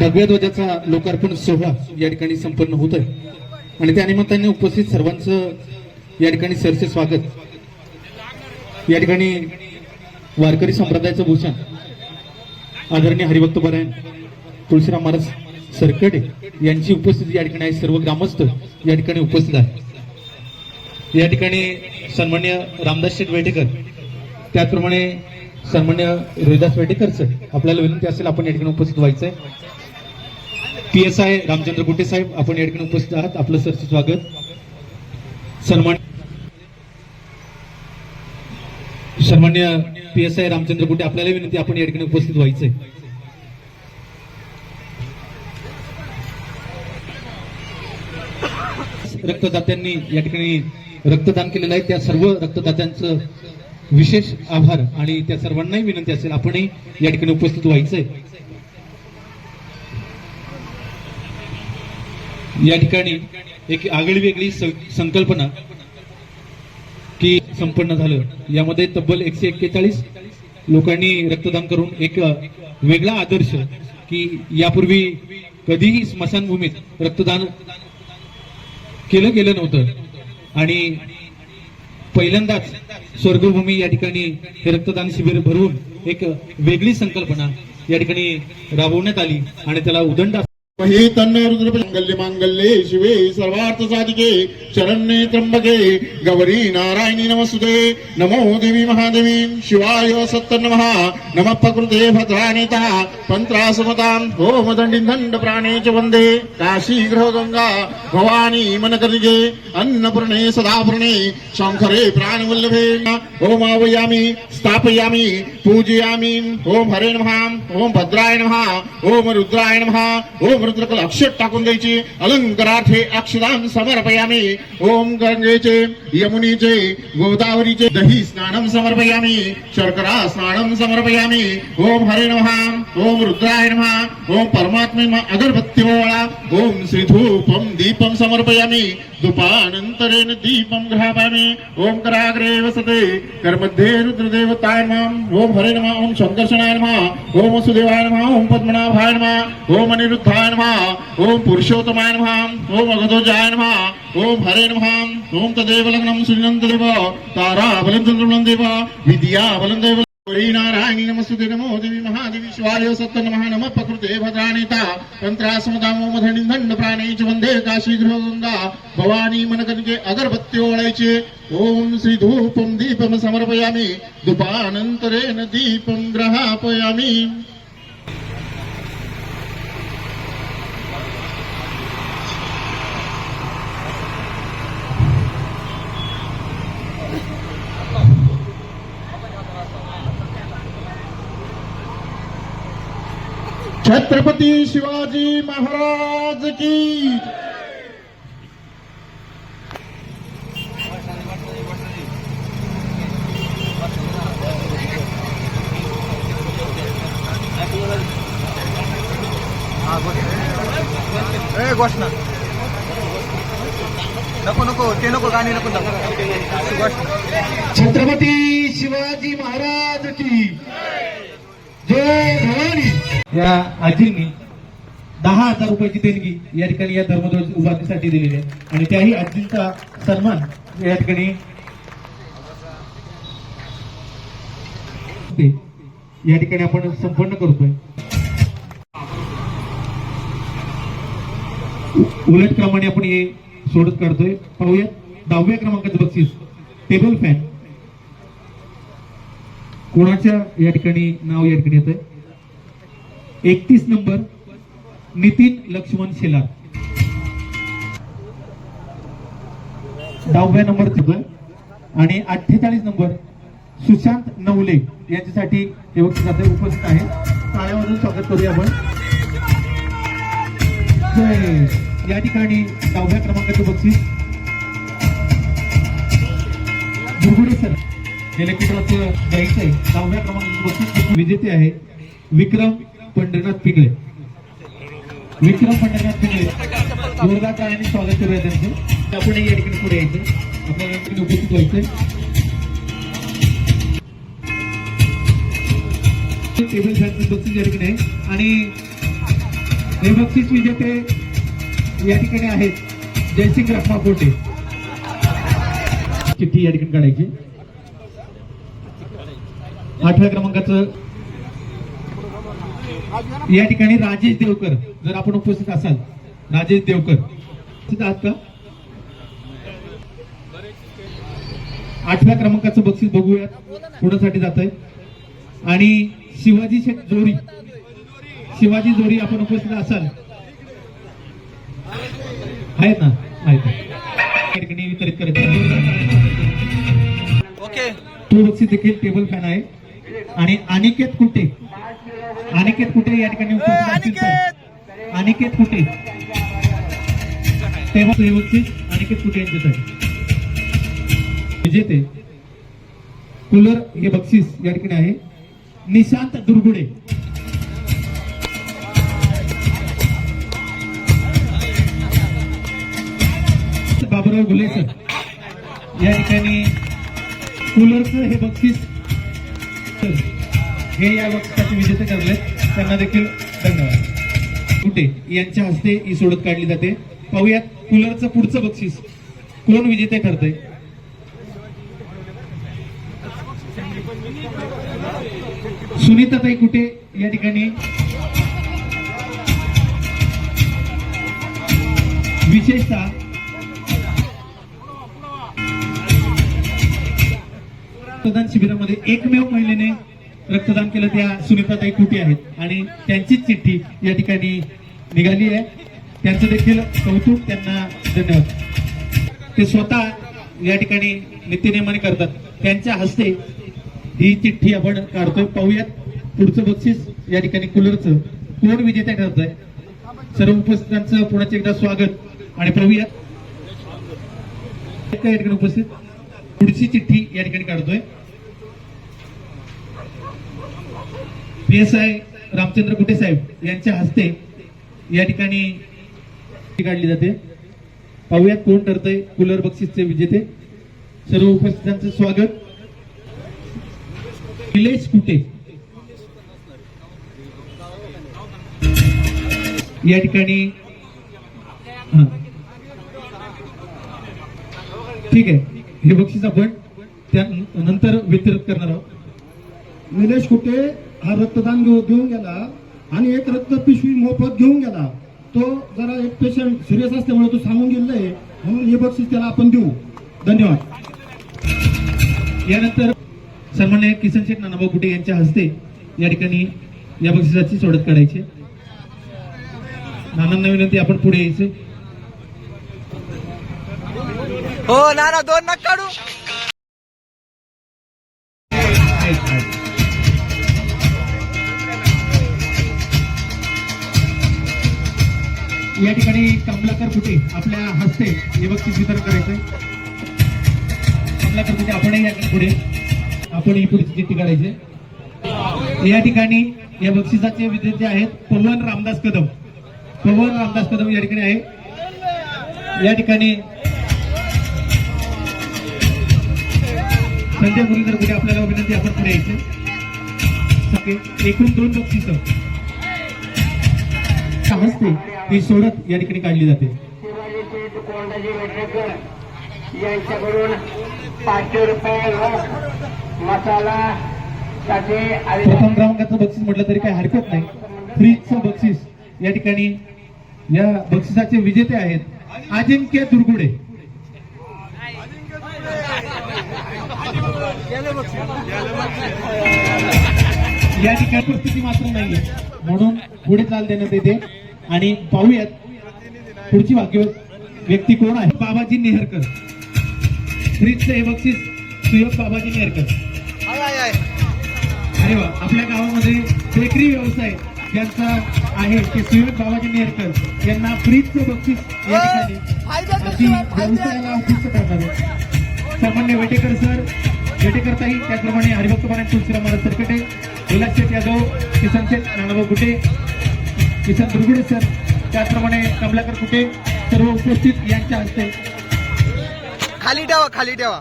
भगव्या ध्वजाचा लोकार्पण सोहळा या ठिकाणी संपन्न होत आहे आणि त्या निमित्ताने उपस्थित सर्वांचं या ठिकाणी सरचे स्वागत. या ठिकाणी वारकरी संप्रदायाचं भूषण आदरणीय हरिभक्त परायण तुळशीराम महाराज सरकडे यांची उपस्थिती या ठिकाणी आहे. सर्व ग्रामस्थ या ठिकाणी उपस्थित आहे या ठिकाणी सन्मान्य रामदास शेठ वेटेकर त्याचप्रमाणे सन्मान्य रोहिदास वेटेकर सर आपल्याला विनंती असेल आपण या ठिकाणी उपस्थित व्हायचं आहे पी एस आय रामचंद्र गुटे साहेब आपण या ठिकाणी उपस्थित आहात. आपलं सरचं स्वागत. सन्मान सन्मान्य पी एस आय रामचंद्र गुटे आपल्याला विनंती आपण या ठिकाणी उपस्थित व्हायचंय. रक्तदात्यांनी या ठिकाणी रक्तदान केलेलं आहे. त्या सर्व रक्तदात्यांचं विशेष आभार आणि त्या सर्वांनाही विनंती असेल आपणही या ठिकाणी उपस्थित व्हायचंय. या ठिकाणी एक आगळी वेगळी संकल्पना की संपन्न झालं. यामध्ये तब्बल एकशे एक्केचाळीस लोकांनी रक्तदान करून एक वेगळा आदर्श की यापूर्वी कधीही स्मशानभूमीत रक्तदान केलं गेलं नव्हतं. आणि पहिल्यांदाच स्वर्गभूमी या ठिकाणी हे रक्तदान शिबिर भरून एक वेगळी संकल्पना या ठिकाणी राबवण्यात आली आणि त्याला उदंड हे तन्न रुद्रपंगल्य मांगल्ये शिवे सर्वार्थ साधिके शरण्ये त्र्यंबके गौरी नारायणी नमस्तुते नमो देवी महादेवी शिवाय सत्य नमः नमः प्रकृते भद्रानेता पंत्रासमतां ओम दंडी दंड प्राणे च वंदे काशी ग्रह गंगा भवानी मनकरिगे अन्नपूर्णे सदापूर्णे शंकरे प्राणवल्लभे ओम आवयामी स्थापयामी पूजयामी ओम हरे नमः ओम भद्राय नमः ओम रुद्राय नमः ओम रुद्रकल अक्षर टाकून द्यायची. अलंकारार्थे अक्षदान समर्पयामी. ओम गंगेचे यमुनीचे गोदावरीचे दही स्नानम समर्पयामी. शर्करा स्नानम समर्पयामी. ओम हरे नमः. ओम रुद्राय नमः ओम परमात्मे नमः अगरबत्ती ओळा ओम श्रीधूपम दीपम समर्पयामी धूपानंतरेण दीपम ग्रहापामी ओम कराग्रे वसते करमध्ये रुद्रदेवताय नमः ओम हरे नमः ओम शंकर्षणाय नमः ओम सुदेवाय नमः ओम पद्मनाभाय नमः ओम अनिरुद्धाय नमः ओम पुरुषोत्तमाय नमः ओम अगधोजाय नमः ओम हरे नमः ओम तदेव लग्नं श्रीनंत देव तारा बलं चंद्रबलं देव विद्या बलं देव हरी नारायणी नमस्तुते नमो देवी महादेवी शिवाय सत्त नमः नम प्रकृते भद्राणीता तंत्रासमदामो मधणी दंड प्राणीच वंदे काशी गृह गंगा भवानी मनकनिके अगरबत्ती ओळायचे ओम श्री धूपम दीपम समर्पयामी दुपानंतरेन दीपम ग्रहापयामी छत्रपती शिवाजी महाराज की ए घोषणा नको नको ते नको गाणी नको. घोषणा छत्रपती शिवाजी महाराज की जय भवानी. या आजींनी दहा हजार रुपयाची देणगी या ठिकाणी या धर्मध्वज उभारणीसाठी दिलेली आहे. आणि त्याही आजींचा सन्मान या ठिकाणी या ठिकाणी आपण संपन्न करतोय. उलट क्रमाने आपण हे सोडत काढतोय. पाहूया दहाव्या क्रमांकाचं बक्षीस. टेबल फॅन कोणाच्या या ठिकाणी नाव या ठिकाणी येत एकतीस नंबर नितीन लक्ष्मण शेलार. दहाव्या नंबर आणि अठ्ठेचाळीस नंबर सुशांत नवले यांच्यासाठी हे बक्षीस उपस्थित आहे ताळ्यावरून स्वागत करूया आपण. या ठिकाणी दहाव्या क्रमांकाचे बक्षीस गेल्या किटवाचं द्यायचं दहाव्या क्रमांकाचं विजेते आहे विक्रम पंढरनाथ पिंगळे. विक्रम पंढरनाथ पिंगळे. जोरदार काळाने स्वागत करूया त्यांचं. आपणही या ठिकाणी पुढे यायचं. आपल्याला ठिकाणी उपस्थित व्हायचंय. टेबल फॅन बक्षीस या ठिकाणी. आहे आणि हे बक्षीस विजेते या ठिकाणी आहेत. जयसिंग रखमा कोटे चिठ्ठी या ठिकाणी काढायची. आठव्या क्रमांकाचं या ठिकाणी राजेश देवकर जर आपण उपस्थित असाल राजेश देवकर. उपस्थित आहात का? आठव्या क्रमांकाचं बक्षीस बघूयात पुण्यासाठी जात आहे आणि शिवाजी शेठ जोरी शिवाजी जोरी आपण उपस्थित असाल. आहेत ना? आहेत. वितरित करायचं ओके. तो बक्षीस देखील टेबल फॅन आहे. आणि अनिकेत कुटे अनिकेत कुटे या ठिकाणी उपस्थित अनिकेत! कुटे तेव्हा हे बक्षीस अनिकेत कुटे यांच्यासाठी विजेते. कूलर हे बक्षीस या ठिकाणी आहे. निशांत दुर्गुडे. बाबुराव घुले सर. या ठिकाणी कूलरचं हे बक्षीस हे या वक्ताचे विजेते ठरले त्यांना देखील धन्यवाद. कुठे? यांच्या हस्ते ही सोडत काढली जाते. पाहूयात कुलरचं पुढचं बक्षीस. कोण विजेते ठरतंय? सुनीताताई कुठे? या ठिकाणी. विशेषतः रक्तदान शिबिरामध्ये एकमेव महिलेने रक्तदान केलं त्या सुनीताताई कुटे आहेत. आणि त्यांचीच चिठ्ठी या ठिकाणी निघाली आहे. त्यांचं देखील कौतुक त्यांना धन्यवाद. ते स्वतः या ठिकाणी नित्यनियमाने करतात. त्यांच्या हस्ते ही चिठ्ठी आपण काढतोय. पाहूयात. पुढचं बक्षीस या ठिकाणी कुलरचं. कोण विजेता ठरतंय? सर्व उपस्थितांचं पुण्याचे एकदा स्वागत. आणि पाहूयात. ठिकाणी उपस्थित. पुढची चिठ्ठी या ठिकाणी काढतोय. P S I Ramchandra Kute साहेब? यांच्या हस्ते या ठिकाणी काढली जाते. पाहूयात कोण ठरतंय कुलर बक्षीसचे विजेते. सर्व उपस्थितांचं स्वागत. निलेश कुटे या ठिकाणी हा. ठीक आहे. हे बक्षीस आपण त्या नंतर वितरित करणार आहोत. निलेश कुटे हा रक्तदान घेऊ- घेऊन गेला आणि एक रक्त पिशवी मोफत घेऊन गेला. तो जरा एक पेशंट सिरियस असल्यामुळे तो सांगून गेलाय म्हणून हे बक्षीस त्याला आपण देऊ. धन्यवाद. यानंतर सन्मान्य किसन शेठ नानाभाऊ कुटे यांच्या हस्ते या ठिकाणी या बक्षिसाची सोडत काढायची. नानांना विनंती आपण पुढे यायचे. हो ना ना दोन नग काढू. या ठिकाणी कमलाकर कुठे? आपल्या हस्ते. हे बक्षीस वितरण करायचंय. कमलाकर कुटे आपणही या पुढे. आपण ही पुढची चिठ्ठी या ठिकाणी या बक्षिसाचे विजेते आहेत पवन रामदास कदम. पवन रामदास कदम या ठिकाणी आहे. या ठिकाणी संजय मुरलीधर कुठे आपल्याला विनंती आपण पुढे यायचं. एकूण दोन बक्षिस. हस्ते ही सोडत या ठिकाणी काढली जाते. यांच्याकडून पाचशे रुपये मसाला प्रथम क्रमांकाचं बक्षीस म्हटलं तरी काही हरकत नाही. फ्रीजचं बक्षीस या ठिकाणी या बक्षिसाचे विजेते आहेत. अजिंक्य दुर्गुडे. या ठिकाणी परिस्थिती मात्र नाहीये. म्हणून पुढे चाल देण्यात येते. आणि पाहूयात पुढची भाग्य व्यक्ती कोण आहे? बाबाजी नेहरकर. फ्रीजचं हे बक्षीस सुयोग बाबाजी नेहरकर. अरे वा आपल्या गावामध्ये बेकरी व्यवसाय ज्यांचा आहे ते सुयोग बाबाजी नेरकर यांना फ्रीजचं बक्षीस या ठिकाणी. व्यवसायाला करतात. सामान्य वेटेकर सर वेटेकर ताई त्याचप्रमाणे हरिभक्त पारायण तुलसीराम महाराज सरकटे विलास शेठ यादव किसन शेठ नानाभाऊ कुटे किसन दुर्गुडे सर त्याचप्रमाणे कमलाकर कुटे सर्व उपस्थित यांच्या हस्ते. खाली ठेवा खाली ठेवा.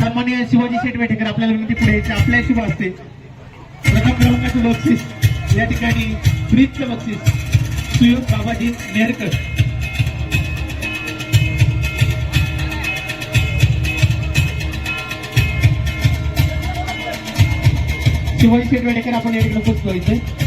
सन्मान्य शिवाजी शेठ वेटेकर आपल्याला विनंती पुढे यायची आपल्या शुभ असते प्रथम क्रमांकाचं बक्षीस या ठिकाणी फ्रीजचं बक्षीस सुयोग बाबाजी नेरकर. शिवाजी शेठ वेडेकर आपण या ठिकाणी पोहोचलो इथे.